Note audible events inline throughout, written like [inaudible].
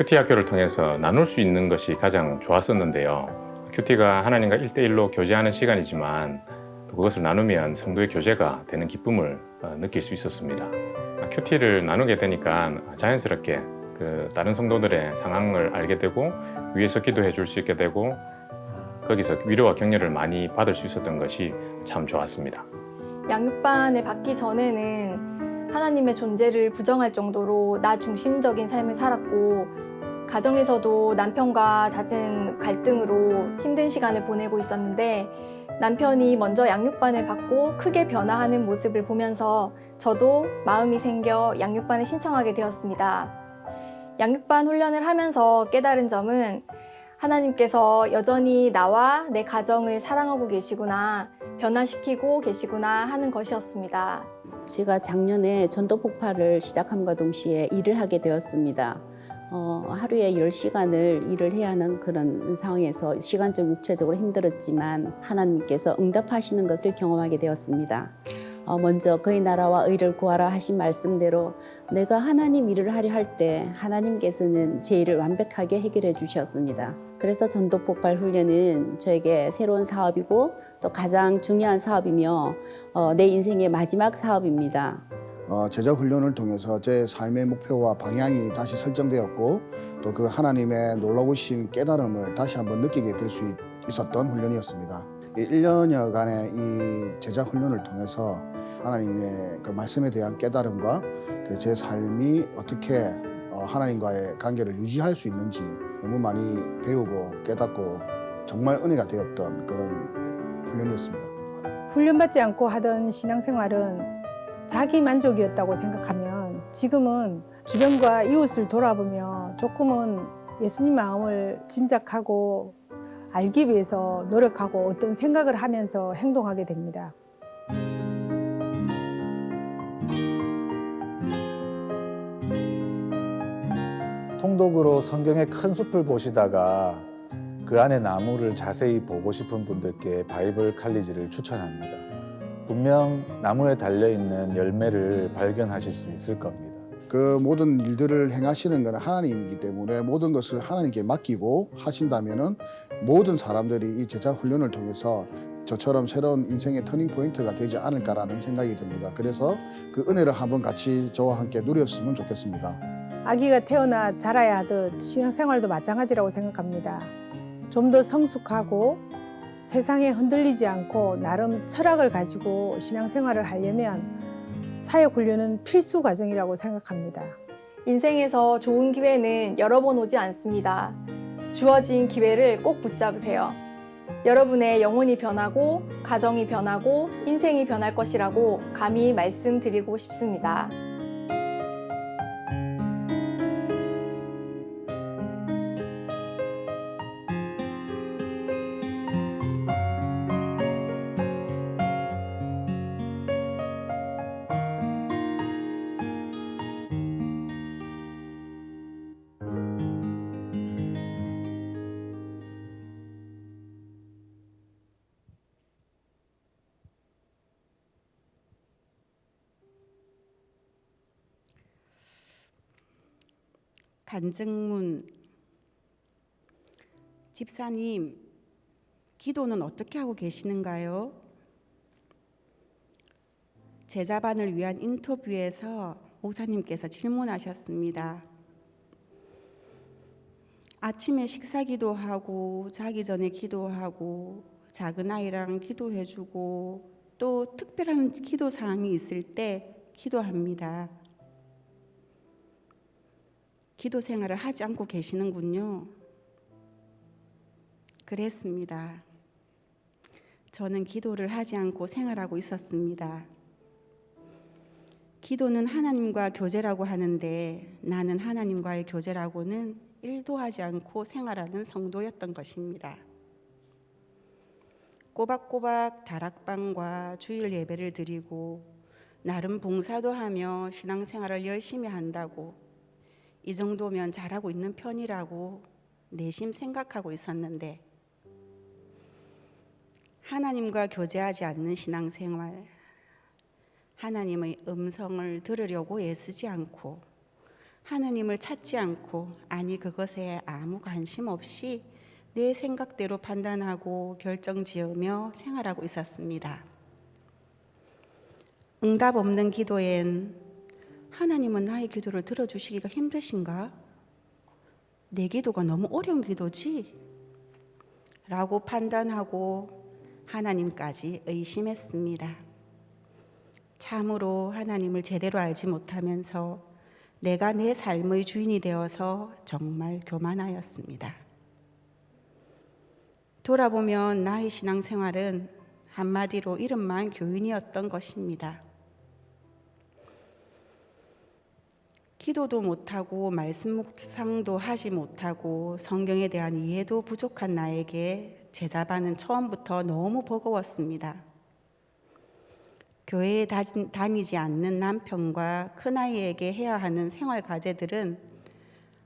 큐티 학교를 통해서 나눌 수 있는 것이 가장 좋았었는데요. 큐티가 하나님과 일대일로 교제하는 시간이지만 또 그것을 나누면 성도의 교제가 되는 기쁨을 어, 느낄 수 있었습니다. 큐티를 나누게 되니까 자연스럽게 그 다른 성도들의 상황을 알게 되고 위에서 기도해 줄 수 있게 되고 거기서 위로와 격려를 많이 받을 수 있었던 것이 참 좋았습니다. 양육반을 받기 전에는 하나님의 존재를 부정할 정도로 나 중심적인 삶을 살았고 가정에서도 남편과 잦은 갈등으로 힘든 시간을 보내고 있었는데 남편이 먼저 양육반을 받고 크게 변화하는 모습을 보면서 저도 마음이 생겨 양육반을 신청하게 되었습니다. 양육반 훈련을 하면서 깨달은 점은 하나님께서 여전히 나와 내 가정을 사랑하고 계시구나, 변화시키고 계시구나 하는 것이었습니다. 제가 작년에 전도 폭발을 시작함과 동시에 일을 하게 되었습니다. 어, 하루에 10시간을 일을 해야 하는 그런 상황에서 시간적 육체적으로 힘들었지만 하나님께서 응답하시는 것을 경험하게 되었습니다. 어, 먼저 그의 나라와 의를 구하라 하신 말씀대로 내가 하나님 일을 하려 할 때 하나님께서는 제 일을 완벽하게 해결해 주셨습니다. 그래서 전도 폭발 훈련은 저에게 새로운 사업이고 또 가장 중요한 사업이며 어, 내 인생의 마지막 사업입니다. 어, 제자 훈련을 통해서 제 삶의 목표와 방향이 다시 설정되었고 또 그 하나님의 놀라우신 깨달음을 다시 한번 느끼게 될 수 있었던 훈련이었습니다. 이 1년여간의 이 제자 훈련을 통해서 하나님의 그 말씀에 대한 깨달음과 그 제 삶이 어떻게 어, 하나님과의 관계를 유지할 수 있는지 너무 많이 배우고 깨닫고 정말 은혜가 되었던 그런 훈련이었습니다. 훈련받지 않고 하던 신앙생활은 자기 만족이었다고 생각하면 지금은 주변과 이웃을 돌아보며 조금은 예수님 마음을 짐작하고 알기 위해서 노력하고 어떤 생각을 하면서 행동하게 됩니다. 통독으로 성경의 큰 숲을 보시다가 그 안에 나무를 자세히 보고 싶은 분들께 바이블 칼리지를 추천합니다. 분명 나무에 달려 있는 열매를 발견하실 수 있을 겁니다. 그 모든 일들을 행하시는 것은 하나님이기 때문에 모든 것을 하나님께 맡기고 하신다면은 모든 사람들이 이 제자 훈련을 통해서 저처럼 새로운 인생의 터닝 포인트가 되지 않을까라는 생각이 듭니다. 그래서 그 은혜를 한번 같이 저와 함께 누렸으면 좋겠습니다. 아기가 태어나 자라야 하듯 신앙생활도 마찬가지라고 생각합니다. 좀 더 성숙하고 세상에 흔들리지 않고 나름 철학을 가지고 신앙생활을 하려면 사역 훈련은 필수 과정이라고 생각합니다. 인생에서 좋은 기회는 여러 번 오지 않습니다. 주어진 기회를 꼭 붙잡으세요. 여러분의 영혼이 변하고, 가정이 변하고, 인생이 변할 것이라고 감히 말씀드리고 싶습니다. 간증문 집사님 기도는 어떻게 하고 계시는가요? 제자반을 위한 인터뷰에서 목사님께서 질문하셨습니다. 아침에 식사 기도하고 자기 전에 기도하고 작은 아이랑 기도해주고 또 특별한 기도 사항이 있을 때 기도합니다. 기도 생활을 하지 않고 계시는군요. 그랬습니다. 저는 기도를 하지 않고 생활하고 있었습니다. 기도는 하나님과 교제라고 하는데 나는 하나님과의 교제라고는 일도 하지 않고 생활하는 성도였던 것입니다. 꼬박꼬박 다락방과 주일 예배를 드리고 나름 봉사도 하며 신앙생활을 열심히 한다고 이 정도면 잘하고 있는 편이라고 내심 생각하고 있었는데 하나님과 교제하지 않는 신앙생활 하나님의 음성을 들으려고 애쓰지 않고 하나님을 찾지 않고 아니 그것에 아무 관심 없이 내 생각대로 판단하고 결정 지으며 생활하고 있었습니다. 응답 없는 기도엔 하나님은 나의 기도를 들어주시기가 힘드신가? 내 기도가 너무 어려운 기도지? 라고 판단하고 하나님까지 의심했습니다. 참으로 하나님을 제대로 알지 못하면서 내가 내 삶의 주인이 되어서 정말 교만하였습니다. 돌아보면 나의 신앙생활은 한마디로 이름만 교인이었던 것입니다. 기도도 못하고 말씀 묵상도 하지 못하고 성경에 대한 이해도 부족한 나에게 제자반은 처음부터 너무 버거웠습니다. 교회에 다니지 않는 남편과 큰아이에게 해야 하는 생활 과제들은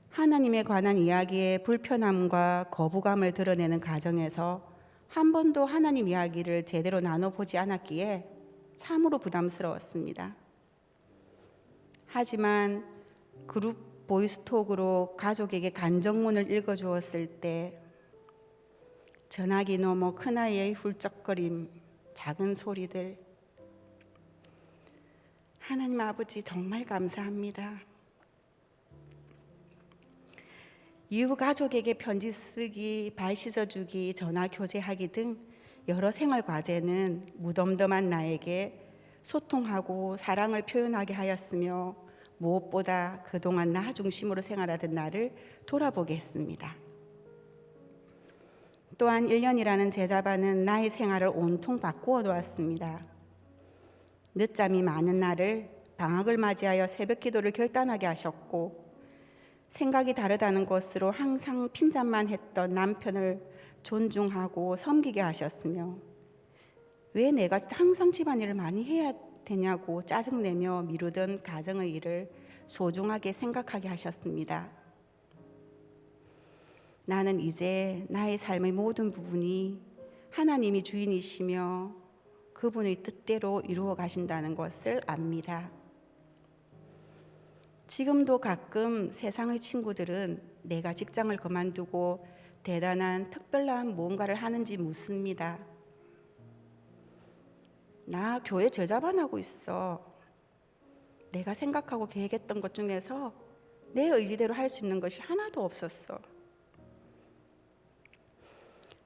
하나님에 관한 이야기에 불편함과 거부감을 드러내는 가정에서 한 번도 하나님 이야기를 제대로 나눠보지 않았기에 참으로 부담스러웠습니다. 하지만 그룹 보이스톡으로 가족에게 간정문을 읽어주었을 때 전화기 너머 큰아이의 훌쩍거림, 작은 소리들 하나님 아버지 정말 감사합니다. 이후 가족에게 편지 쓰기, 발 씻어주기, 전화 교제하기 등 여러 생활 과제는 무덤덤한 나에게 소통하고 사랑을 표현하게 하였으며 무엇보다 그동안 나 중심으로 생활하던 나를 돌아보게 했습니다. 또한 1년이라는 제자반은 나의 생활을 온통 바꾸어 놓았습니다. 늦잠이 많은 날을 방학을 맞이하여 새벽 기도를 결단하게 하셨고 생각이 다르다는 것으로 항상 핀잔만 했던 남편을 존중하고 섬기게 하셨으며 왜 내가 항상 집안일을 많이 해야 되냐고 짜증내며 미루던 가정의 일을 소중하게 생각하게 하셨습니다. 나는 이제 나의 삶의 모든 부분이 하나님이 주인이시며 그분의 뜻대로 이루어 가신다는 것을 압니다. 지금도 가끔 세상의 친구들은 내가 직장을 그만두고 대단한 특별한 무언가를 하는지 묻습니다. 나 교회 제자반 하고 있어. 내가 생각하고 계획했던 것 중에서 내 의지대로 할 수 있는 것이 하나도 없었어.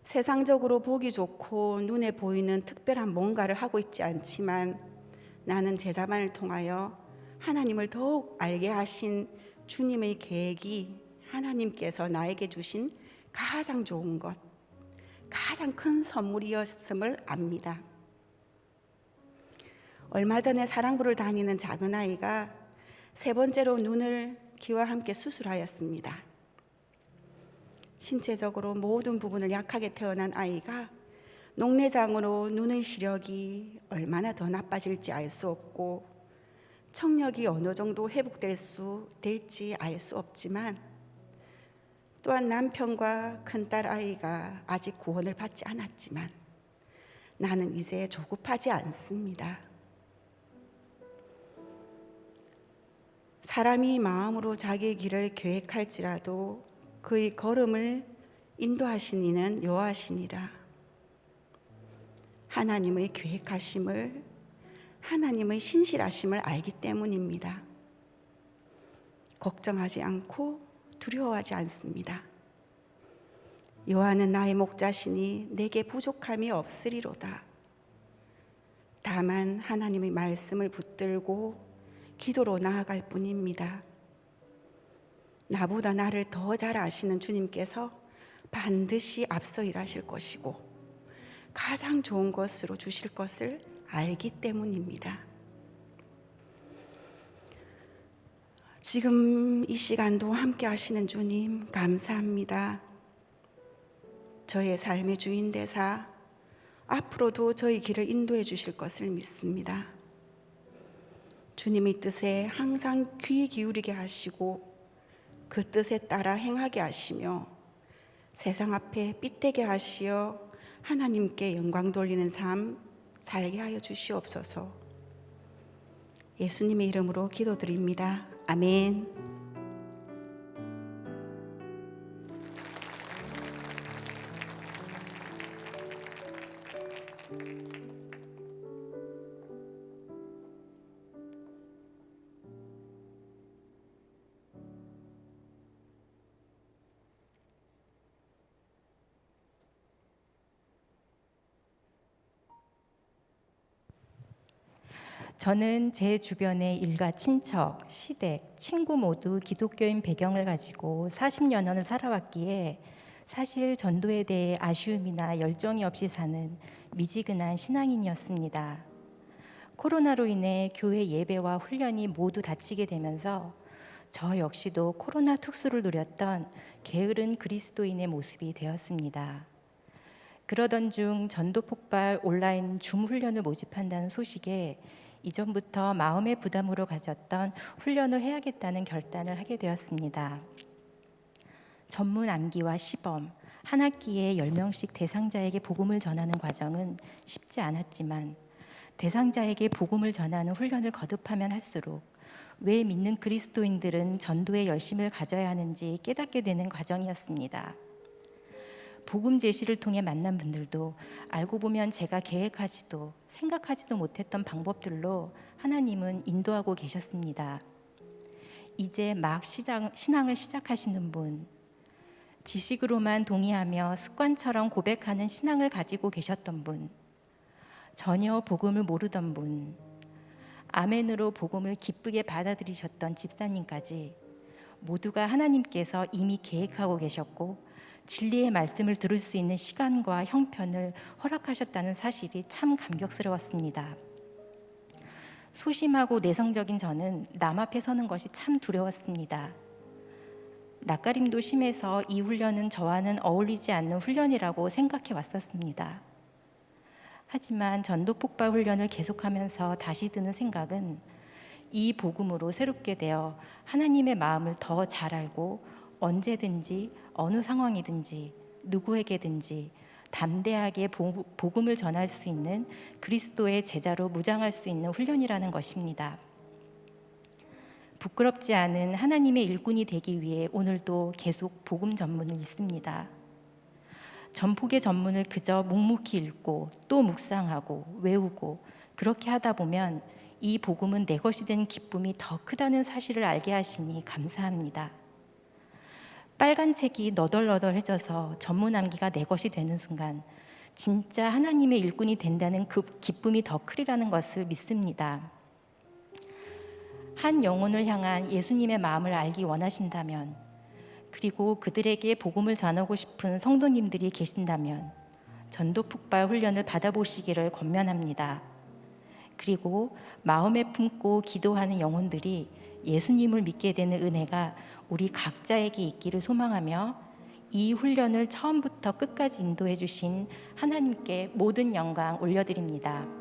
세상적으로 보기 좋고 눈에 보이는 특별한 뭔가를 하고 있지 않지만 나는 제자반을 통하여 하나님을 더욱 알게 하신 주님의 계획이 하나님께서 나에게 주신 가장 좋은 것, 가장 큰 선물이었음을 압니다. 얼마 전에 사랑부를 다니는 작은 아이가 세 번째로 눈을 기와 함께 수술하였습니다. 신체적으로 모든 부분을 약하게 태어난 아이가 녹내장으로 눈의 시력이 얼마나 더 나빠질지 알 수 없고 청력이 어느 정도 회복될 수 될지 알 수 없지만 또한 남편과 큰딸 아이가 아직 구원을 받지 않았지만 나는 이제 조급하지 않습니다. 사람이 마음으로 자기의 길을 계획할지라도 그의 걸음을 인도하신 이는 여호와시니라. 하나님의 계획하심을 하나님의 신실하심을 알기 때문입니다. 걱정하지 않고 두려워하지 않습니다. 여호와는 나의 목자시니 내게 부족함이 없으리로다. 다만 하나님의 말씀을 붙들고 기도로 나아갈 뿐입니다. 나보다 나를 더 잘 아시는 주님께서 반드시 앞서 일하실 것이고 가장 좋은 것으로 주실 것을 알기 때문입니다. 지금 이 시간도 함께 하시는 주님 감사합니다. 저의 삶의 주인 되사 앞으로도 저희 길을 인도해 주실 것을 믿습니다. 주님의 뜻에 항상 귀 기울이게 하시고 그 뜻에 따라 행하게 하시며 세상 앞에 삐되게 하시어 하나님께 영광 돌리는 삶 살게 하여 주시옵소서. 예수님의 이름으로 기도드립니다. 아멘. 저는 제 주변의 일가 친척, 시댁, 친구 모두 기독교인 배경을 가지고 40여 년을 살아왔기에 사실 전도에 대해 아쉬움이나 열정이 없이 사는 미지근한 신앙인이었습니다. 코로나로 인해 교회 예배와 훈련이 모두 닫히게 되면서 저 역시도 코로나 특수를 누렸던 게으른 그리스도인의 모습이 되었습니다. 그러던 중 전도 폭발 온라인 줌 훈련을 모집한다는 소식에 이전부터 마음의 부담으로 가졌던 훈련을 해야겠다는 결단을 하게 되었습니다. 전문 암기와 시범, 한 학기에 10명씩 대상자에게 복음을 전하는 과정은 쉽지 않았지만 대상자에게 복음을 전하는 훈련을 거듭하면 할수록 왜 믿는 그리스도인들은 전도에 열심을 가져야 하는지 깨닫게 되는 과정이었습니다. 복음 제시를 통해 만난 분들도 알고 보면 제가 계획하지도 생각하지도 못했던 방법들로 하나님은 인도하고 계셨습니다. 이제 막 시장, 신앙을 시작하시는 분, 지식으로만 동의하며 습관처럼 고백하는 신앙을 가지고 계셨던 분, 전혀 복음을 모르던 분, 아멘으로 복음을 기쁘게 받아들이셨던 집사님까지 모두가 하나님께서 이미 계획하고 계셨고 진리의 말씀을 들을 수 있는 시간과 형편을 허락하셨다는 사실이 참 감격스러웠습니다. 소심하고 내성적인 저는 남 앞에 서는 것이 참 두려웠습니다. 낯가림도 심해서 이 훈련은 저와는 어울리지 않는 훈련이라고 생각해 왔었습니다. 하지만 전도 폭발 훈련을 계속하면서 다시 드는 생각은 이 복음으로 새롭게 되어 하나님의 마음을 더 잘 알고 언제든지 어느 상황이든지 누구에게든지 담대하게 보- 복음을 전할 수 있는 그리스도의 제자로 무장할 수 있는 훈련이라는 것입니다. 부끄럽지 않은 하나님의 일꾼이 되기 위해 오늘도 계속 복음 전문을 읽습니다. 전폭의 전문을 그저 묵묵히 읽고 또 묵상하고 외우고 그렇게 하다 보면 이 복음은 내 것이 된 기쁨이 더 크다는 사실을 알게 하시니 감사합니다. 빨간 책이 너덜너덜해져서 전문 암기가 내 것이 되는 순간 진짜 하나님의 일꾼이 된다는 그 기쁨이 더 크리라는 것을 믿습니다. 한 영혼을 향한 예수님의 마음을 알기 원하신다면 그리고 그들에게 복음을 전하고 싶은 성도님들이 계신다면 전도 폭발 훈련을 받아보시기를 권면합니다. 그리고 마음에 품고 기도하는 영혼들이 예수님을 믿게 되는 은혜가 우리 각자에게 있기를 소망하며 이 훈련을 처음부터 끝까지 인도해 주신 하나님께 모든 영광 올려드립니다.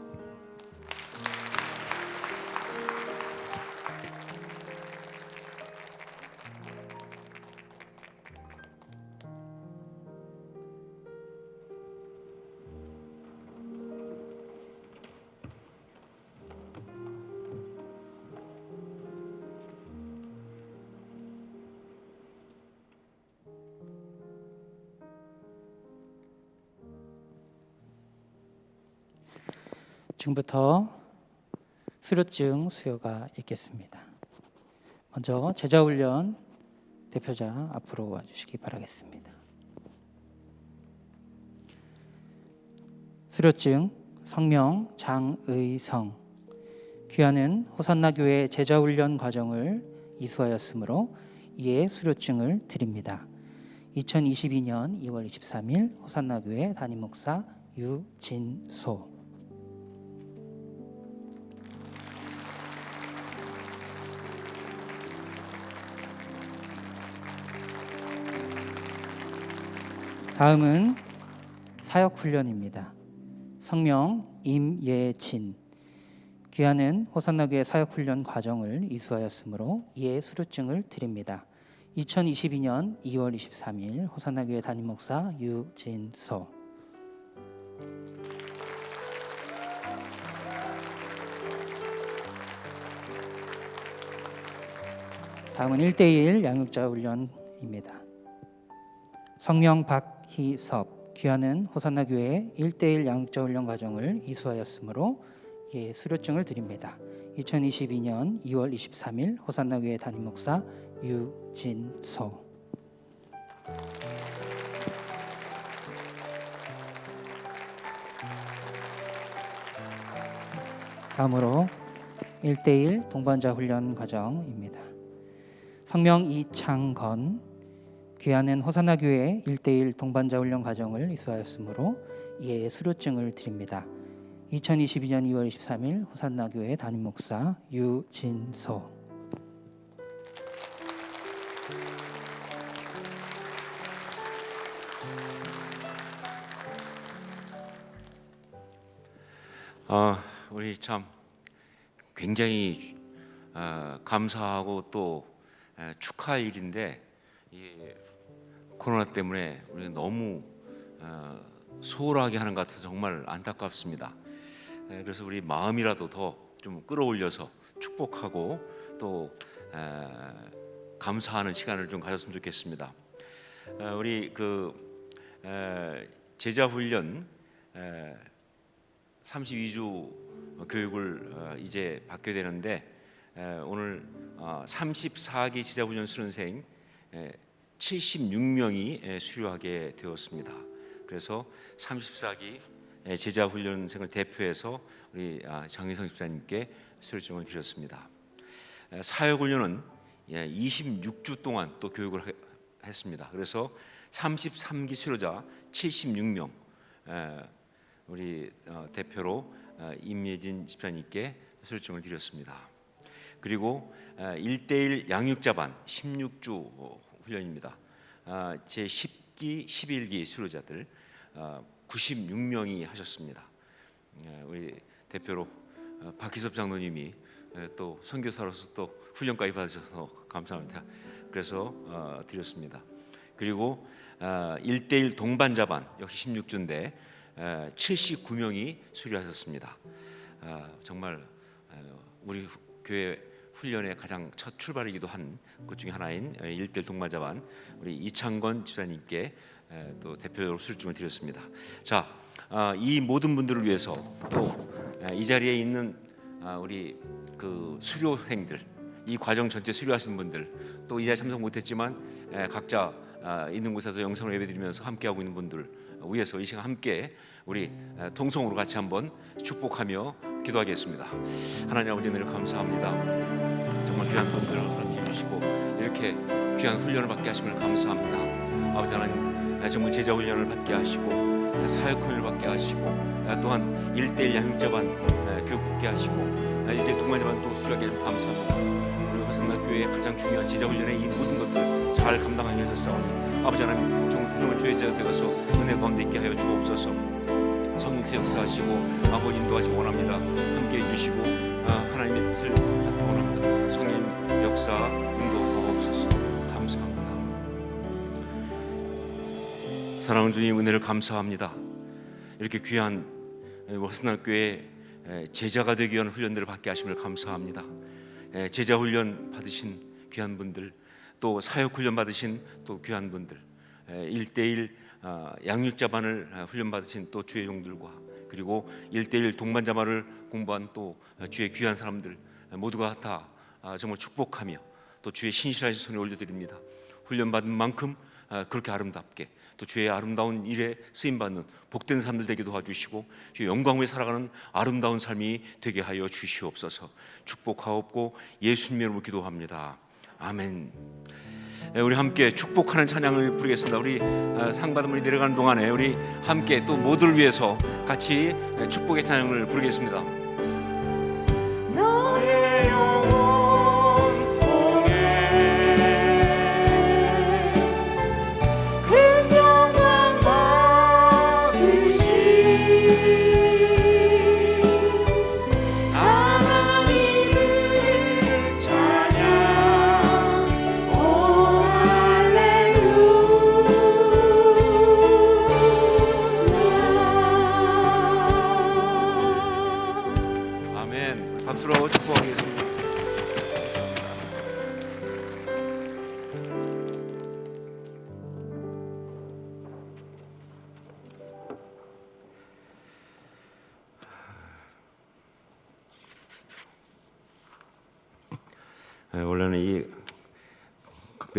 지금부터 수료증 수여가 있겠습니다. 먼저 제자훈련 대표자 앞으로 와주시기 바라겠습니다. 수료증 성명 장의성 귀하는 호산나 교회 제자훈련 과정을 이수하였으므로 이에 수료증을 드립니다. 2022년 2월 23일 호산나 교회 담임 목사 유진소 다음은 사역 훈련입니다. 성명 임예진 귀하는 호산나교의 사역 훈련 과정을 이수하였으므로 이에 수료증을 드립니다. 2022년 2월 23일 호산나교회 담임 목사 유진서 다음은 1대1 양육자 훈련입니다. 성명 박 희섭 귀하는 호산나 교회 1대1 양육자 훈련 과정을 이수하였으므로 예 수료증을 드립니다. 2022년 2월 23일 호산나 교회 담임 목사 유진소 다음으로 1대1 동반자 훈련 과정입니다. 성명 이창건 귀하는 호사나 교회 1대1 동반자 훈련 과정을 이수하였으므로 이에 수료증을 드립니다. 2022년 2월 23일 호산나 교회 담임 목사 유진소 어, 우리 참 굉장히 어, 감사하고 또 에, 축하할 일인데 이 코로나 때문에 우리 너무 어, 소홀하게 하는 것 같아서 정말 안타깝습니다. 에, 그래서 우리 마음이라도 더 좀 끌어올려서 축복하고 또 에, 감사하는 시간을 좀 가졌으면 좋겠습니다. 어, 우리 그 에, 제자 훈련 에, 32주 교육을 어, 이제 받게 되는데 에, 오늘 어, 34기 지자훈련 수련생 76명이 수료하게 되었습니다. 그래서 34기 제자 훈련생을 대표해서 우리 아, 장희성 집사님께 수료증을 드렸습니다. 에, 사역 훈련은 26주 동안 또 교육을 해- 했습니다. 그래서 33기 수료자 76명 우리 어, 대표로 어, 임예진 집사님께 수료증을 드렸습니다. 그리고 어, 1대1 양육자반 16주 훈련입니다. 아, 제 10기, 11기 수료자들 96명이 하셨습니다. 예, 우리 대표로 어, 박희섭 장로님이 예, 또 선교사로서 또 훈련까지 받으셔서 감사합니다. 그래서 어, 드렸습니다. 그리고 어, 1대1 동반자반 역시 16주인데 79명이 수료하셨습니다. 아, 정말 어, 우리 후- 교회 훈련의 가장 첫 출발이기도 한 것 중에 하나인 1대1 동반자반 우리 이창건 집사님께 에, 또 대표적으로 수료증을 드렸습니다. 자, 아, 이 모든 분들을 위해서 또 이 자리에 있는 아, 우리 그 수료생들, 이 과정 전체 수료하신 분들, 또 이 자리에 참석 못했지만 에, 각자 아, 있는 곳에서 영상을 예배드리면서 함께하고 있는 분들 위해서 이 시간 함께 우리 에, 통성으로 같이 한번 축복하며 기도하겠습니다. 하나님 아버지 늘 감사합니다. 귀한 분들을 허락해 주시고 이렇게 귀한 훈련을 받게 하심을 감사합니다. 아버지 하나님 에, 정말 제자 훈련을 받게 하시고 사역 훈련을 받게 하시고 에, 또한 1대1 양육자반 에, 교육 받게 하시고 1대1 동반자반 또 수료하게 해주셔서 감사합니다. 우리 화성나 교회의 가장 중요한 제자 훈련의 이 모든 것들 잘 감당하게 하셨사오니 아버지 하나님 정말 훌륭한 주의 자가 되어서 은혜 가운데 있게 하여 주옵소서 성령께서 역사하시고 아버지 인도하시기 원합니다 함께 해 주시고 아, 하나님의 뜻을 원합니다 역사 인도하옵소서 감사합니다. 사랑하는 주님 은혜를 감사합니다. 이렇게 귀한 워스날 교회 제자가 되기 위한 훈련들을 받게 하심을 감사합니다. 에, 제자 훈련 받으신 귀한 분들 또 사역 훈련 받으신 또 귀한 분들 에, 1대1 아, 양육자반을 아, 훈련 받으신 또 주의 종들과 그리고 1대1 동반자반을 공부한 또 아, 주의 귀한 사람들 아, 모두가 다 아, 정말 축복하며 또 주의 신실하신 손에 올려드립니다 훈련 받은 만큼 아, 그렇게 아름답게 또 주의 아름다운 일에 쓰임 받는 복된 사람들 되게 도와주시고 주의 영광 위에 살아가는 아름다운 삶이 되게 하여 주시옵소서. 축복하옵고 예수님 이름으로 기도합니다. 아멘. 네, 우리 함께 축복하는 찬양을 부르겠습니다. 우리 아, 상 받은 분이 내려가는 동안에 우리 함께 또 모두를 위해서 같이 축복의 찬양을 부르겠습니다.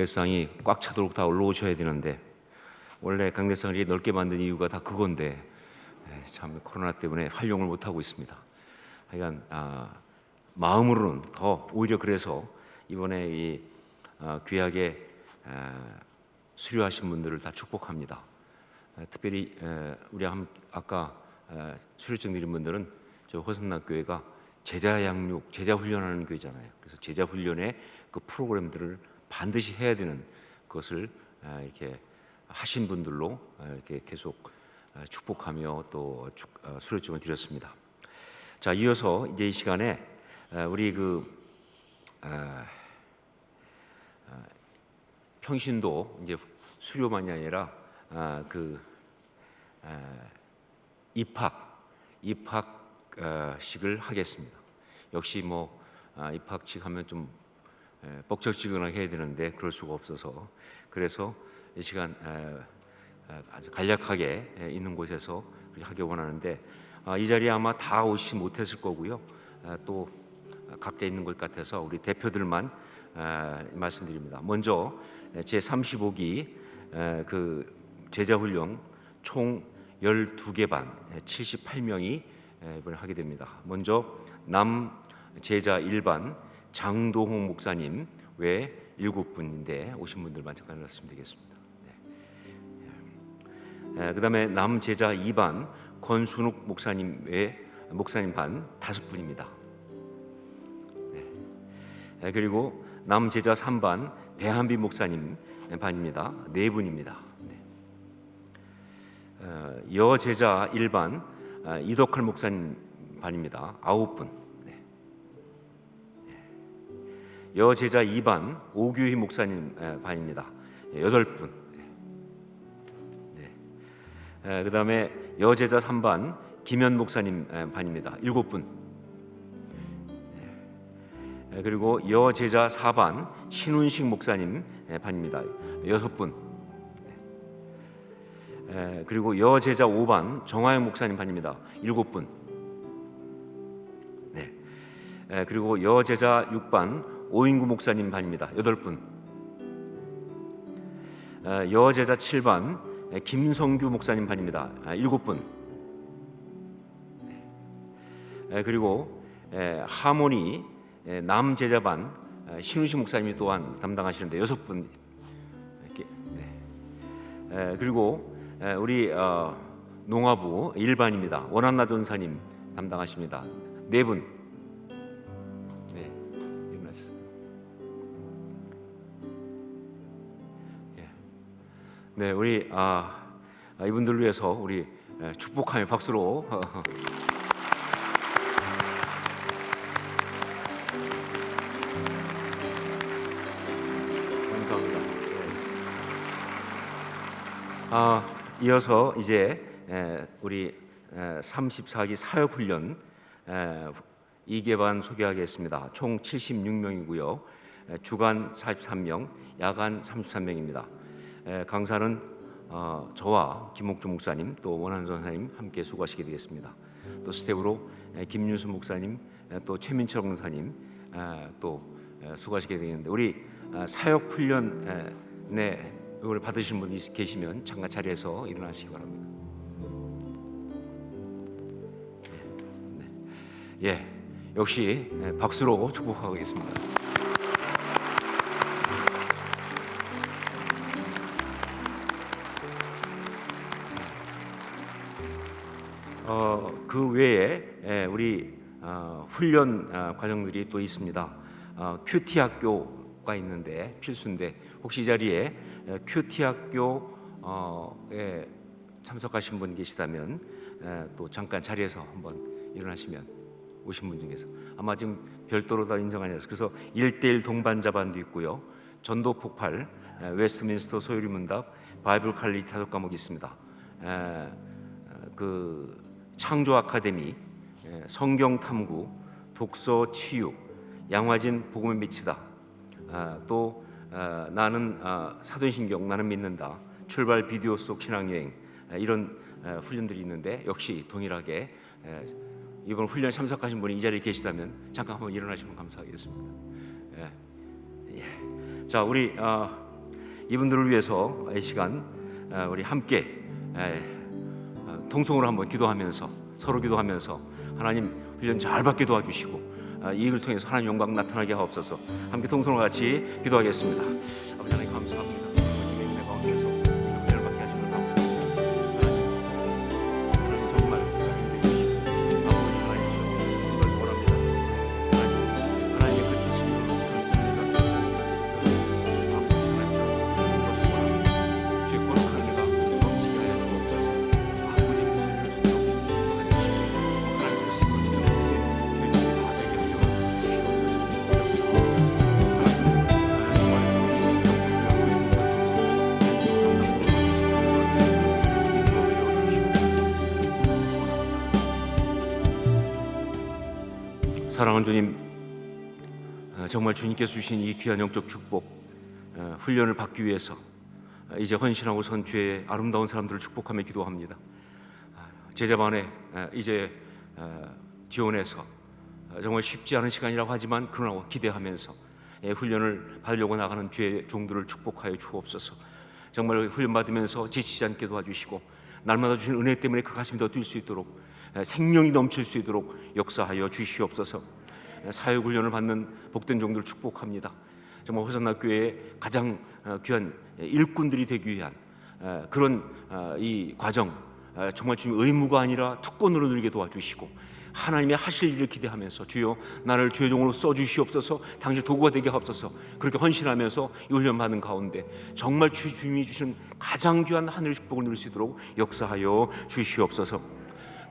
강대상이 꽉 차도록 다 올라오셔야 되는데 원래 강대상을 이렇게 넓게 만든 이유가 다 그건데 에, 참 코로나 때문에 활용을 못 하고 있습니다. 하여간 아, 마음으로는 더 오히려 그래서 이번에 이 어, 귀하게 어, 수료하신 분들을 다 축복합니다. 어, 특별히 에, 우리 함- 아까 에, 수료증 드린 분들은 저 호선락 교회가 제자 양육, 제자 훈련하는 교회잖아요. 그래서 제자 훈련의 그 프로그램들을 반드시 해야 되는 것을 에, 이렇게 하신 분들로 에, 이렇게 계속 에, 축복하며 또 수료증을 드렸습니다. 자, 이어서 이제 이 시간에 에, 우리 그 평신도 이제 수료만이 아니라 아, 그 아, 입학 입학식을 하겠습니다. 역시 뭐 아, 입학식 하면 좀 에, 뻑적지근하게 해야 되는데 그럴 수가 없어서 그래서 이 시간 아주 간략하게 에, 있는 곳에서 하기 원하는데 아, 이 자리에 아마 다 오시지 못했을 거고요. 아, 또 각자 있는 것 같아서 우리 대표들만 아, 말씀드립니다. 먼저 제 35기 그 제자 훈련 총 12개 반 78명이 이번에 하게 됩니다. 먼저 남 제자 1반 장도홍 목사님 외 7분인데 오신 분들만 잠깐 말씀 드리겠습니다. 네. 그 다음에 남 제자 2반 권순욱 목사님 외 목사님 반 다섯 분입니다. 네, 그리고 남 제자 3반 배한비 목사님 반입니다. 네 분입니다. 네. 어, 여 제자 1반 아, 이덕할 목사님 반입니다. 아홉 분. 여 제자 2반 오규희 목사님 에, 반입니다. 예, 여덟 분. 네. 네. 그 다음에 여 제자 3반 김현 목사님 에, 반입니다. 일곱 분. 예, 그리고 여 제자 4반 신운식 목사님 예, 반입니다. 여섯 분. 예, 그리고 여 제자 5반 정화영 목사님 반입니다. 일곱 분. 네. 예, 그리고 여 제자 6반 오인구 목사님 반입니다. 여덟 분. 예, 여 제자 7반 예, 김성규 목사님 반입니다. 아, 일곱 분. 예, 그리고 예, 하모니 예, 남 제자반 예, 신우식 목사님이 또한 담당하시는데 여섯 분 네. 예, 그리고 예, 우리 어, 농화부 일반입니다 원한나 전사님 담당하십니다 네 분. 네, 우리 아, 아, 이분들을 위해서 우리 예, 축복하며 박수로 [laughs] 감사합니다. 네. 아, 이어서 이제 에, 우리 34기 사역훈련 2개 반 소개하겠습니다. 총 76명이고요. 주간 43명, 야간 33명입니다. 강사는 어, 저와 김목주 목사님 또 원한 전사님 함께 수고하시게 되겠습니다. 또 스텝으로 에, 김윤수 목사님 에, 또 최민철 강사님 에, 또 에, 수고하시게 되겠는데 우리 아, 사역 훈련에 이걸 받으신 분이 계시면 잠깐 자리에서 일어나시기 바랍니다. 네. 예, 역시 예, 박수로 축복하겠습니다. 그 외에 예, 우리 어, 훈련 어, 과정들이 또 있습니다. 어, 큐티 학교가 있는데 필수인데 혹시 이 자리에 에, 큐티 학교에 참석하신 분 계시다면 에, 또 잠깐 자리에서 한번 일어나시면 오신 분 중에서 아마 지금 별도로 다 인정하냐서 그래서 1대1 동반자 반도 있고요. 전도 폭발, 에, 웨스트민스터 소요리 문답, 바이블 칼리 다섯 과목이 있습니다. 에, 그 창조 아카데미, 에, 성경 탐구, 독서 치유, 양화진 복음에 미치다. 아, 또 아, 나는 아, 사도신경 나는 믿는다. 출발 비디오 속 신앙여행 아, 이런 아, 훈련들이 있는데 역시 동일하게 에, 이번 훈련 참석하신 분이 이 자리에 계시다면 잠깐 한번 일어나시면 감사하겠습니다. 예. 예. 자, 우리 아, 이분들을 위해서 이 시간 아, 우리 함께 통성으로 한번 기도하면서 서로 기도하면서 하나님 훈련 잘 받게 도와주시고 아, 이 일을 통해서 하나님 영광 나타나게 하옵소서. 함께 동성과 같이 기도하겠습니다. 아버지 하나님 감사합니다. 사랑하는 주님, 어, 정말 주님께서 주신 이 귀한 영적 축복 어, 훈련을 받기 위해서 어, 이제 헌신하고 선 주의 아름다운 사람들을 축복하며 기도합니다. 아, 제자반에 어, 이제 어, 지원해서 어, 정말 쉽지 않은 시간이라고 하지만 그러나 기대하면서 예, 훈련을 받으려고 나가는 주의 종들을 축복하여 주옵소서. 정말 훈련 받으면서 지치지 않게 도와주시고 날마다 주신 은혜 때문에 그 가슴이 더 뛸 수 있도록 예, 생명이 넘칠 수 있도록 역사하여 주시옵소서. 예, 사역 훈련을 받는 복된 종들을 축복합니다. 정말 호산나 교회의 가장 어, 귀한 일꾼들이 되기 위한 어, 그런 어, 이 과정 어, 정말 주님 의무가 아니라 특권으로 누리게 도와주시고 하나님의 하실 일을 기대하면서 주여 나를 주의 종으로 써 주시옵소서 당신 도구가 되게 하옵소서 그렇게 헌신하면서 이 훈련 받는 가운데 정말 주 주님이 주신 가장 귀한 하늘의 축복을 누릴 수 있도록 역사하여 주시옵소서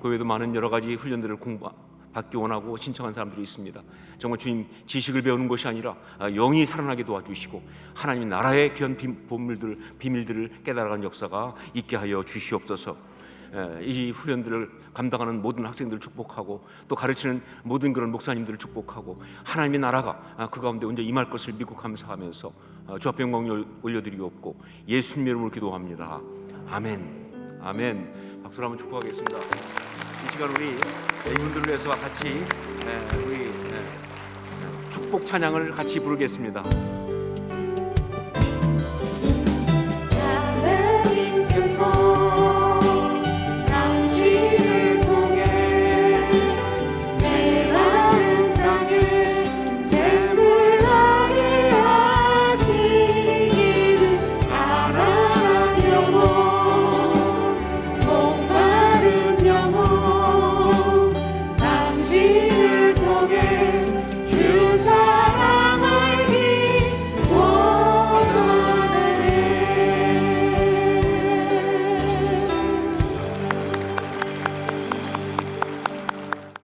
그 외에도 많은 여러 가지 훈련들을 공부 받기 원하고 신청한 사람들이 있습니다. 정말 주님 지식을 배우는 것이 아니라 아, 영이 살아나게 도와주시고 하나님 나라의 귀한 비- 보물들 비밀들을 깨달아가는 역사가 있게 하여 주시옵소서. 에, 이 훈련들을 감당하는 모든 학생들을 축복하고 또 가르치는 모든 그런 목사님들을 축복하고 하나님의 나라가 아, 그 가운데 언제 임할 것을 믿고 감사하면서 아, 주 앞에 영광을 올려드리옵고 예수님 이름으로 기도합니다. 아멘. 아멘. 박수로 한번 축복하겠습니다. 이 시간 우리 이분들을 위해서 같이 에, 우리 에, 축복 찬양을 같이 부르겠습니다.